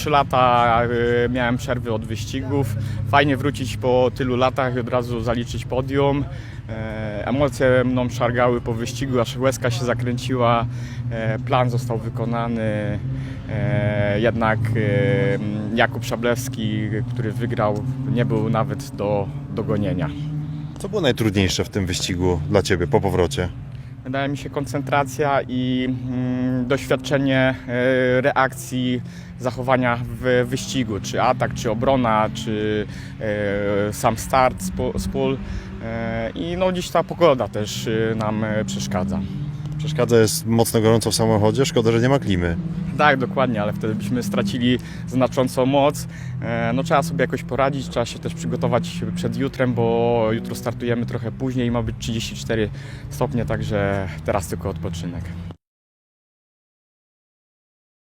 3 lata y, miałem przerwy od wyścigów. Fajnie wrócić po tylu latach i od razu zaliczyć podium. E, Emocje mną szargały po wyścigu, aż łezka się zakręciła. E, Plan został wykonany. E, Jednak Jakub Szablewski, który wygrał, nie był nawet do dogonienia. Co było najtrudniejsze w tym wyścigu dla Ciebie po powrocie? Wydaje mi się koncentracja i mm, doświadczenie e, reakcji, zachowania w wyścigu, czy atak, czy obrona, czy e, sam start z, pól. E, I no dziś ta pogoda też nam przeszkadza. Przeszkadza jest mocno gorąco w samochodzie, szkoda, że nie ma klimy. Tak, dokładnie, ale wtedy byśmy stracili znaczącą moc. No trzeba sobie jakoś poradzić, trzeba się też przygotować przed jutrem, bo jutro startujemy trochę później i ma być 34 stopnie, także teraz tylko odpoczynek.